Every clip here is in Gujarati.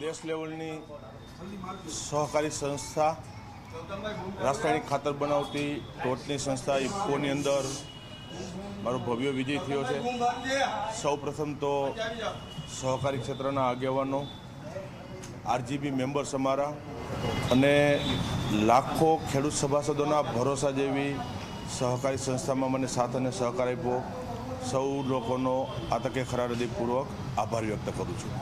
દેશ લેવલની સહકારી સંસ્થા રાસાયણિક ખાતર બનાવતી ટોચની સંસ્થા ઇફકોની અંદર મારો ભવ્ય વિજય થયો છે. સૌ તો સહકારી ક્ષેત્રના આગેવાનો, આરજીબી મેમ્બર્સ અમારા અને લાખો ખેડૂત સભાસદોના ભરોસા જેવી સહકારી સંસ્થામાં મને સાથ અને સહકાર આપ્યો. સૌ લોકોનો આ તકે ખરા હૃદયપૂર્વક આભાર વ્યક્ત કરું છું.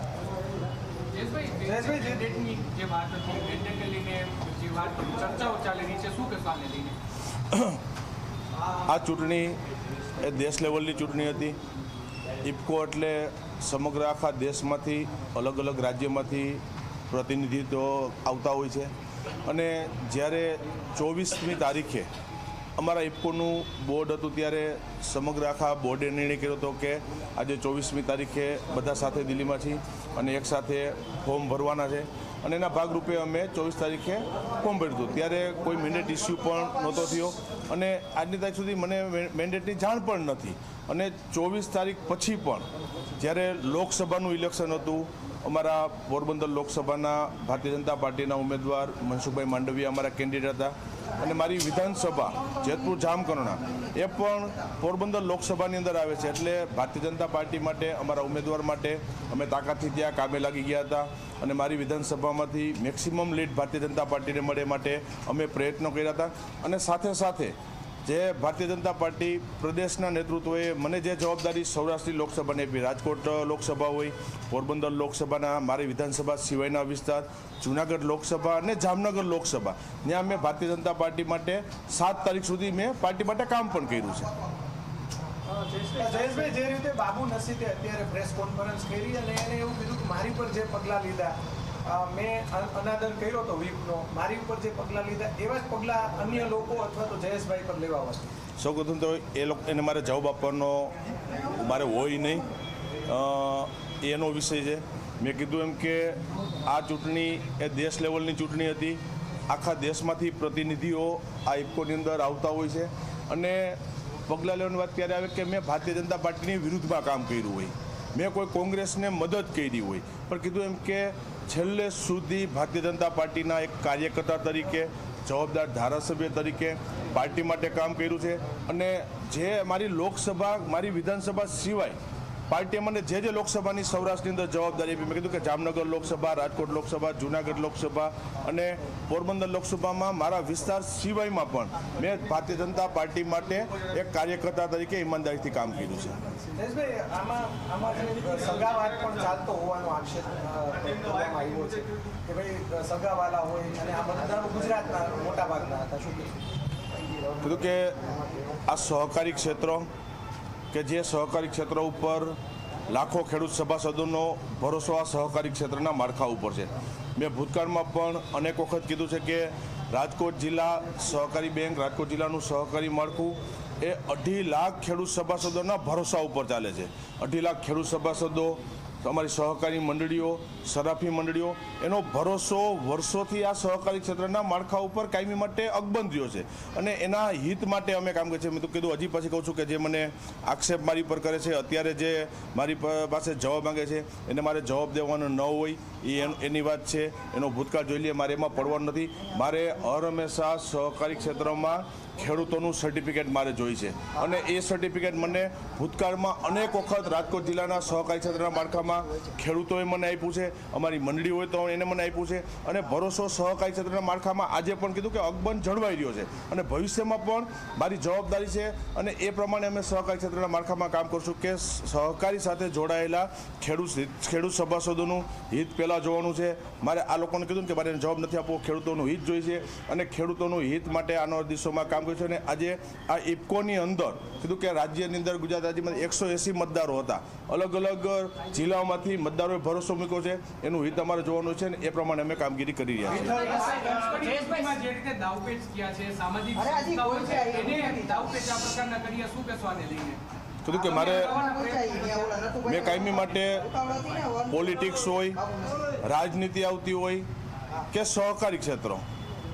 આ ચૂંટણી એ દેશ લેવલની ચૂંટણી હતી. ઇફકો એટલે સમગ્ર આખા દેશમાંથી અલગ અલગ રાજ્યમાંથી પ્રતિનિધિત્વ આવતા હોય છે. અને જ્યારે ચોવીસમી તારીખે અમારા ઇફકોનું બોર્ડ હતું ત્યારે સમગ્ર આખા બોર્ડે નિર્ણય કર્યો હતો કે આજે ચોવીસમી તારીખે બધા સાથે દિલ્હીમાં છીએ અને એક સાથે ફોર્મ ભરવાના છે. અને એના ભાગરૂપે અમે ચોવીસ તારીખે ફોર્મ ભર્યું ત્યારે કોઈ મેન્ડેટ ઇસ્યુ પણ નહોતો થયો અને આજની તારીખ સુધી મને મેન્ડેટની જાણ પણ નથી. અને ચોવીસ તારીખ પછી પણ જ્યારે લોકસભાનું ઇલેક્શન હતું, અમારા પોરબંદર લોકસભાના ભારતીય જનતા પાર્ટીના ઉમેદવાર મનસુખભાઈ માંડવિયા અમારા કેન્ડિડેટ હતા. અને મારી વિધાનસભા, જેતપુર જામકરણા એ પણ પોરબંદર લોકસભાની અંદર આવે છે. એટલે ભારતીય જનતા પાર્ટી માટે, અમારા ઉમેદવાર માટે, અમે તાકાતથી ત્યાં કામે લાગી ગયા હતા. અને મારી વિધાનસભામાંથી મેક્સિમમ લીડ ભારતીય જનતા પાર્ટીને મળે માટે અમે પ્રયત્નો કર્યા હતા. અને સાથે સાથે જે ભારતીય જનતા પાર્ટી પ્રદેશના નેતૃત્વએ મને જે જવાબદારી સૌરાષ્ટ્રની લોકસભાને આપી, રાજકોટ લોકસભા હોય, પોરબંદર લોકસભાના, મારી વિધાનસભા સિવાયના વિસ્તાર, જુનાગઢ લોકસભા અને જામનગર લોકસભા, ત્યાં મેં ભારતીય જનતા પાર્ટી માટે સાત તારીખ સુધી મેં પાર્ટી માટે કામ પણ કર્યું છે. જે રીતે બાબુ નસીતે અત્યારે પ્રેસ કોન્ફરન્સ કરી અને એને એવું કીધું કે મારી પર જે પગલાં લીધા મેં અનાદર કર્યો હતો વીપનો. મારી ઉપર જે પગલાં લીધા, એવા જ પગલાં અન્ય લોકો અથવા તો જયેશભાઈ પર લેવા આવશે. સૌ પ્રથમ તો એ લોકો, એને મારે જવાબ આપવાનો મારે હોય નહીં. એનો વિષય છે. મેં કીધું એમ કે આ ચૂંટણી એ દેશ લેવલની ચૂંટણી હતી. આખા દેશમાંથી પ્રતિનિધિઓ આ ઇફકોની અંદર આવતા હોય છે. અને પગલાં લેવાની વાત ત્યારે આવે કે મેં ભારતીય જનતા પાર્ટીની વિરુદ્ધમાં કામ કર્યું હોય. મેં કોઈ કોંગ્રેસને મદદ કરી હોય, પણ કીધું એમ કે છેલ્લે સુધી ભારતીય જનતા પાર્ટીના એક કાર્યકર્તા તરીકે, જવાબદાર ધારાસભ્ય તરીકે પાર્ટી માટે કામ કર્યું છે. અને જે મારી લોકસભા, મારી વિધાનસભા સિવાય પાર્ટીએ મને જે જે લોકસભાની સૌરાષ્ટ્રની અંદર જવાબદારી આપી મેં કીધું કે જામનગર લોકસભા રાજકોટ લોકસભા જુનાગઢ લોકસભા અને પોરબંદર લોકસભામાં મારા વિસ્તાર સિવાયમાં પણ મેં ભારતીય જનતા પાર્ટી માટે એક કાર્યકર્તા તરીકે ઈમાનદારીથી કામ કર્યું છે. કીધું કે આ સહકારી ક્ષેત્રો કે જે સહકારી ક્ષેત્ર ઉપર લાખો ખેડૂત સભાસદોનો ભરોસો આ સહકારી ક્ષેત્રના માળખા ઉપર છે. મેં ભૂતકાળમાં પણ અનેક વખત કીધું છે કે રાજકોટ જિલ્લા સહકારી બેંક, રાજકોટ જિલ્લાનું સહકારી માળખું એ અઢી લાખ ખેડૂત સભાસદોના ભરોસા ઉપર ચાલે છે. અઢી લાખ ખેડૂત સભાસદો અમારી સહકારી મંડળીઓ, સરાફી મંડળીઓ, એનો ભરોસો વર્ષોથી આ સહકારી ક્ષેત્રના માળખા ઉપર કાયમી માટે અકબંધ રહ્યો છે. અને એના હિત માટે અમે કામ કરીએ છીએ. મેં તો કીધું, હજી પછી કહું છું કે જે મને આક્ષેપ મારી પર કરે છે, અત્યારે જે મારી પાસે જવાબ માંગે છે, એને મારે જવાબ દેવાનો ન હોય, એ એની વાત છે. એનો ભૂતકાળ જોઈ લઈએ, મારે એમાં પડવાનું નથી. મારે હર હંમેશા સહકારી ક્ષેત્રમાં ખેડૂતોનું સર્ટિફિકેટ મારે જોઈ છે. અને એ સર્ટિફિકેટ મને ભૂતકાળમાં અનેક વખત રાજકોટ જિલ્લાના સહકારી ક્ષેત્રના માળખામાં ખેડૂતોએ મને આપ્યું છે, અમારી મંડળી હોય તો એને મને આપ્યું છે અને ભરોસો સહકારી ક્ષેત્રના માળખામાં આજે પણ કીધું કે અકબંધ જળવાઈ રહ્યો છે. અને ભવિષ્યમાં પણ મારી જવાબદારી છે અને એ પ્રમાણે અમે સહકારી ક્ષેત્રના માળખામાં કામ કરશું કે સહકારી સાથે જોડાયેલા ખેડૂત ખેડૂત સભાસદોનું હિત પહેલાં જોવાનું છે. મારે આ લોકોને કીધું કે મારે જવાબ નથી આપવો, ખેડૂતોનું હિત જોઈએ અને ખેડૂતોનું હિત માટે આનો દિવસોમાં કામ કર્યું છું અને આજે આ ઇફકોની અંદર કીધું કે રાજ્યની અંદર ગુજરાત રાજ્યમાં એકસો એંસી મતદારો હતા. અલગ અલગ જિલ્લાઓમાંથી મતદારોએ ભરોસો મૂક્યો છે. એનું હિત અમારે જોવાનું છે ને એ પ્રમાણે અમે કામગીરી કરી રહ્યા છીએ. કીધું કે મારે મેં કાયમી માટે પોલિટિક્સ હોય રાજનીતિ આવતી હોય કે સહકારી ક્ષેત્રો.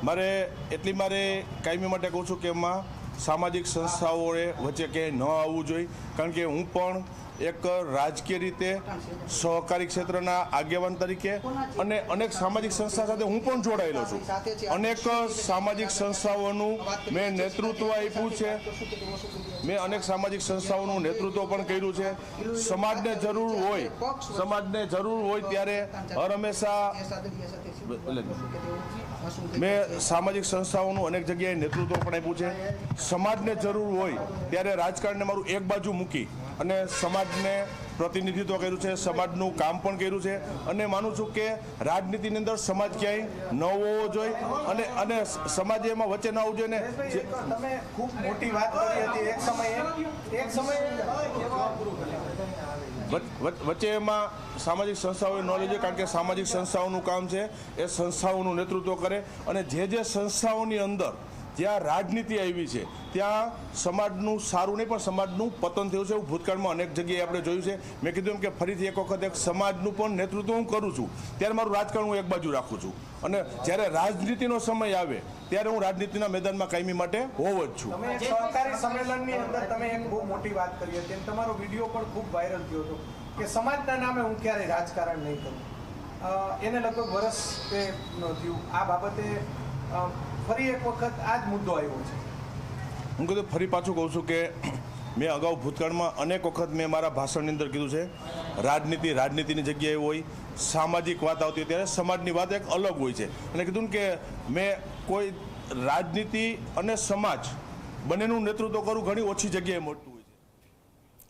મારે એટલી મારે કાયમી માટે કહું છું કે એમાં સામાજિક સંસ્થાઓએ વચ્ચે ક્યાંય ન આવવું જોઈએ. કારણ કે હું પણ એક રાજકીય રીતે સહકારી ક્ષેત્રના આગેવાન તરીકે અને અનેક સામાજિક સંસ્થા સાથે હું પણ જોડાયેલો છું. અનેક સામાજિક સંસ્થાઓનું મેં નેતૃત્વ આપ્યું છે. મેં અનેક સામાજિક સંસ્થાઓનું નેતૃત્વ પણ કર્યું છે. સમાજને જરૂર હોય, સમાજને જરૂર હોય ત્યારે હર હંમેશા મેં સામાજિક સંસ્થાઓનું અનેક જગ્યાએ નેતૃત્વ પણ આપ્યું છે. સમાજને જરૂર હોય ત્યારે રાજકારણને મારું એક બાજુ મૂકી અને સમાજને પ્રતિનિધિત્વ કર્યું છે સમાજનું કામ પણ કર્યું છે અને માનું છું કે રાજનીતિની અંદર સમાજ ક્યાંય ન હોવો જોઈએ અને અને સમાજ એમાં વચ્ચે ન આવવું જોઈએ ને તમે ખૂબ મોટી વાત કરી હતી. એક સમયે એક સમયે વચ- વચ- વચ્ચે એમાં સામાજિક સંસ્થાઓએ નોલેજ છે કારણ કે સામાજિક સંસ્થાઓનું કામ છે એ સંસ્થાઓનું નેતૃત્વ કરે અને જે જે સંસ્થાઓની અંદર જ્યાં રાજનીતિ આવી છે, ત્યાં સમાજનું સારું નહીં, પણ સમાજનું પતન થયું છે એવું ભૂતકાળમાં અનેક જગ્યાએ આપણે જોયું છે. મેં કીધું એમ કે ફરીથી એક વખત એક સમાજનું પણ નેતૃત્વ હું કરું છું. ત્યારે મારું રાજકારણ હું એક બાજુ રાખું છું. અને જ્યારે રાજનીતિનો સમય આવે, ત્યારે હું રાજનીતિના મેદાનમાં કાયમી માટે હોવો જ છું. સહકારી સંમેલનની અંદર તમે એક બહુ મોટી વાત કરી હતી તમારો વીડિયો પણ ખૂબ વાયરલ થયો હતો કે સમાજના નામે હું ક્યારેય રાજકારણ નહીં કરું. એને લગભગ વર્ષ તે થયું. આ બાબતે ફરી એક વખત આ જ મુદ્દો આવ્યો છે. હું કીધું, ફરી પાછું કહું છું કે મેં અગાઉ ભૂતકાળમાં અનેક વખત મેં મારા ભાષણની અંદર કીધું છે, રાજનીતિ રાજનીતિની જગ્યાએ હોય, સામાજિક વાત આવતી હોય ત્યારે સમાજની વાત એક અલગ હોય છે. અને કીધું કે મેં કોઈ રાજનીતિ અને સમાજ બંનેનું નેતૃત્વ કરું ઘણી ઓછી જગ્યાએ મળતું